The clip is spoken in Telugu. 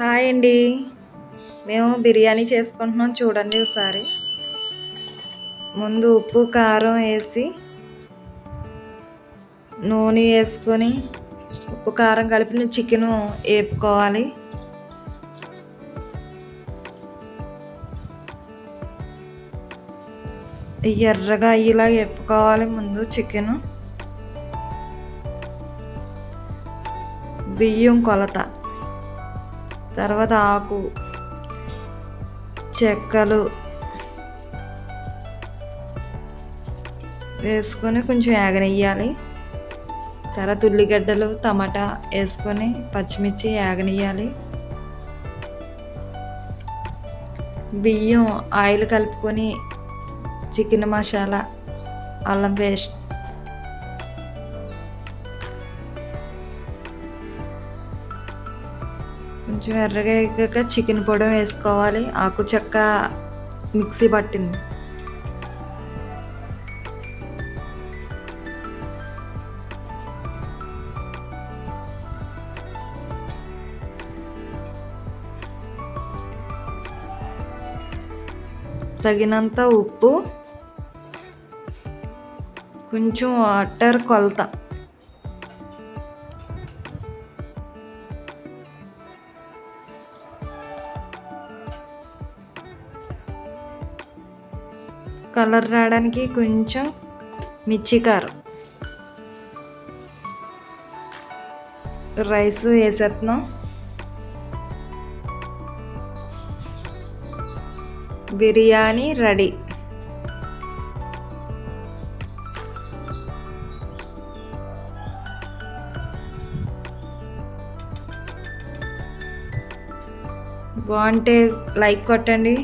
హాయ్ అండి. మేము బిర్యానీ చేసుకుంటున్నాం చూడండి ఒకసారి. ముందు ఉప్పు కారం వేసి నూనె వేసుకొని ఉప్పు కారం కలిపిన చికెను వేపుకోవాలి. ఎర్రగా అయ్యేలా వేపుకోవాలి ముందు చికెను బియ్యం కొలత. తర్వాత ఆకు చెక్కలు వేసుకొని కొంచెం ఏగనియ్యాలి తర్వాత ఉల్లిగడ్డలు టమాటా వేసుకొని పచ్చిమిర్చి ఏగనియ్యాలి బియ్యం ఆయిల్ కలుపుకొని చికెన్ మసాలా అల్లం పేస్ట్ కొంచెం ఎర్రగా చికెన్ పొడి వేసుకోవాలి. ఆకు చెక్క మిక్సీ పట్టింది. తగినంత ఉప్పు కొంచెం వాటర్ కొలత. కలర్ రావడానికి కొంచెం మిర్చి కారం. రైస్ వేసేస్తున్నాం బిర్యానీ రెడీ. బాగుంటే లైక్ కొట్టండి.